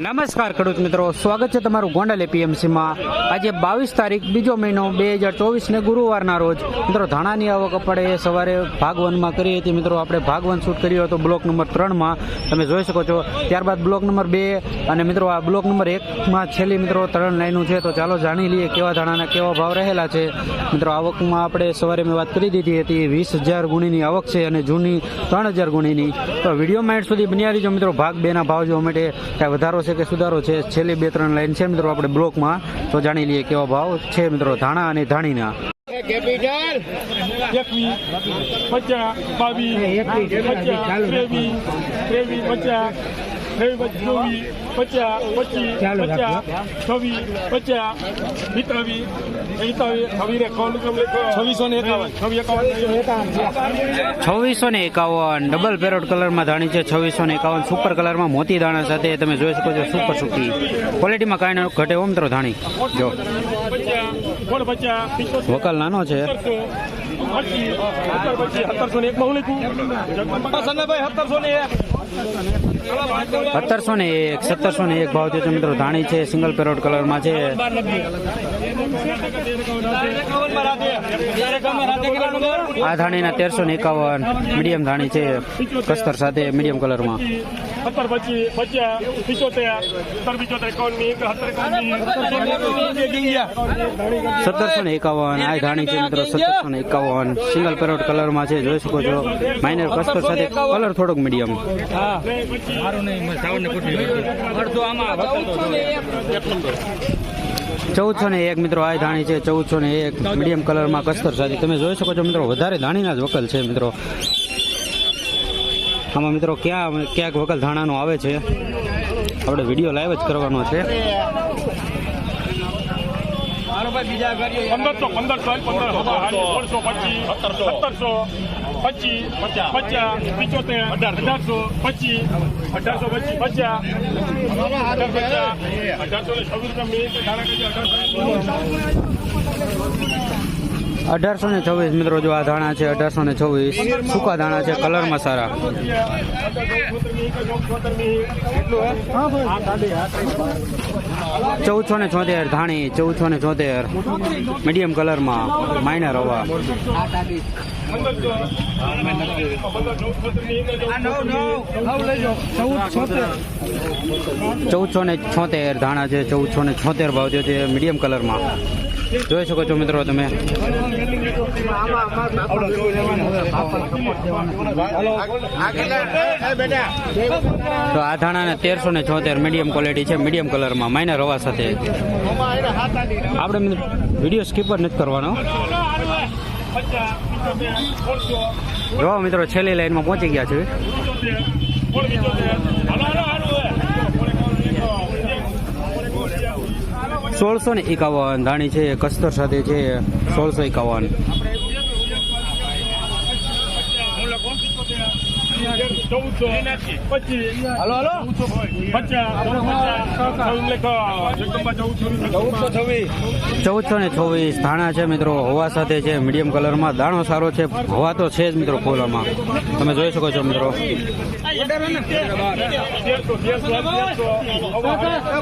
નમસ્કાર ખેડૂત મિત્રો, સ્વાગત છે તમારું ગોંડલ એપીએમસીમાં આજે બાવીસ તારીખ, બીજો મહિનો, બે હજાર ચોવીસને ગુરુવારના રોજ. મિત્રો, ધાણાની આવક આપણે સવારે ભાગવનમાં કરી હતી. મિત્રો, આપણે ભાગવન શૂટ કર્યો હતો બ્લોક નંબર ત્રણમાં. તમે જોઈ શકો છો. ત્યારબાદ બ્લોક નંબર બે અને મિત્રો, આ બ્લોક નંબર એકમાં છેલ્લી મિત્રો ત્રણ લાઈનો છે. તો ચાલો જાણી લઈએ કેવા ધાણાના કેવા ભાવ રહેલા છે. મિત્રો, આવકમાં આપણે સવારે મેં વાત કરી દીધી હતી, વીસ હજાર ગુણીની આવક છે અને જૂની ત્રણ હજાર ગુણીની. તો વિડીયોમાં એન્ડ સુધી બન્યા રહીજો મિત્રો. ભાગ બેના ભાવ જોવા માટે વધારો છે કે સુધારો છે છેલ્લી બે ત્રણ લાઈન છે મિત્રો આપણે બ્લોકમાં. તો જાણી લઈએ કેવા ભાવ છે મિત્રો ધાણા અને ધાણીના. એકવીસ પચાસ, બાવીસ ત્રેવી પચાસ છવ્વીસ ને એકાવન, ડબલ પેરોટ કલરમાં ધાણી છે, છવ્વીસો ને એકાવન, સુપર કલરમાં મોતી દાણા સાથે તમે જોઈ શકો છો સુપર સુકી ક્વોલિટીમાં કાંઈ ઘટે ઓમ મિત્રો ધાણી. જો. વકલ નાનો છે. સત્તરસો સત્તરસો ને એક. સત્તરસો ને એક સત્તરસો ને એક ભાવ થયો છે મિત્રો ધાણી છે સિંગલ પેરોટ કલરમાં છે. આ ધાણીના તેરસો ને એકાવન મીડિયમ ધાણી છે કસ્તર સાથે મીડિયમ કલરમાં. એકાવનની સત્તરસો ને એકાવન આ ધાણી છે મિત્રો સત્તરસો ને એકાવન. સિંગલ પેરોટ કલરમાં છે જોઈ શકો છો. માઇનર કસ્તર સાથે કલર થોડોક મીડિયમ ચૌદસો ને એક. મિત્રો આ ધાણી છે ચૌદસો ને એક. મીડિયમ કલરમાં કસ્તર સાથે તમે જોઈ શકો છો મિત્રો વધારે ધાણીના જ વકલ છે મિત્રો. આમાં મિત્રો ક્યાં ક્યાંક વકલ ધાણાનો આવે છે. આપણે વીડિયો લાઈવ જ કરવાનો છે. પંદરસો પંદરસો પંદર સોળસો પચીસ સત્તરસો. પચીસ પચાસ. પિચોતેર અઢારસો. પચીસ અઢારસો પચીસ પચાસ. અઢાર અઢારસો ને છવ્વીસ રૂપિયા મિનિટ અઢારસો અઢારસો ને છવ્વીસ મિત્રો જો આ ધાણા છે, અઢારસો ને છવ્વીસ. સૂકા ધાણા છે કલરમાં સારા ચૌદસો ને છોતેર ધાણી, ચૌદસો ને છોતેર. મીડિયમ કલરમાં માઇનર હવા. ચૌદસો ને છોતેર ધાણા છે, ચૌદસો ને છોતેર ભાવ છે, મીડિયમ કલરમાં. જોઈ શકો છો મિત્રો તમે. તો આ ધાણાને તેરસો ને છોતેર મીડિયમ ક્વોલિટી છે. મીડિયમ કલરમાં માઇનર રવા સાથે. આપણે વીડિયો સ્કીપ જ નથી કરવાનો. જો મિત્રો છેલ્લી લાઈનમાં પહોંચી ગયા છે. સોળસો ને એકાવન ધાણી છે કસ્તર સાથે છે સોળસો એકાવન. Hello hello. પચાસ. ચૌદસો ને છવ્વીસ ધાણા છે મિત્રો, હવા સાથે છે મીડિયમ કલરમાં દાણો સારો છે, હવા તો છે જ મિત્રો ફૂલોમાં તમે જોઈ શકો છો મિત્રો.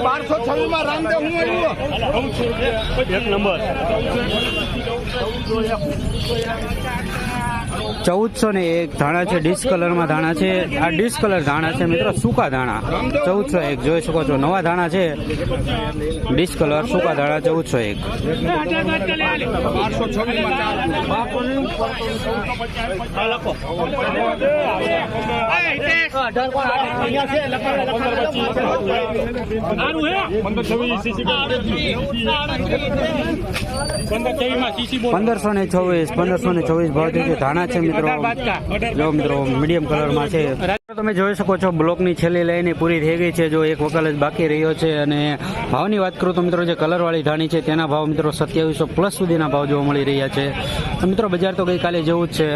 બારસો નંબર. ચૌદસો ને એક ધાણા છે ડિસ્કલર કલરમાં ધાણા છે. આ ડિસ્કલર ધાણા છે મિત્રો, સૂકા ધાણા. ચૌદસો એક, જોઈ શકો છો. નવા ધાણા છે. ડિસ્ક કલર, સૂકા ધાણા, ચૌદસો એક. માં પંદરસો ને છવ્વીસ પંદરસો ને છવ્વીસ ભાવ છે ધાણા છે મિત્રો. જો મિત્રો મીડિયમ કલરમાં છે. તમે જોઈ શકો છો બ્લોકની છેલ્લી લાઈન પૂરી થઈ ગઈ છે. જો એક વકલ જ બાકી રહ્યો છે અને ભાવની વાત કરું તો મિત્રો જે કલરવાળી ધાણી છે તેના ભાવ મિત્રો સત્યાવીસો પ્લસ સુધીના ભાવ જોવા મળી રહ્યા છે. મિત્રો બજાર તો ગઈકાલે જેવું જ છે.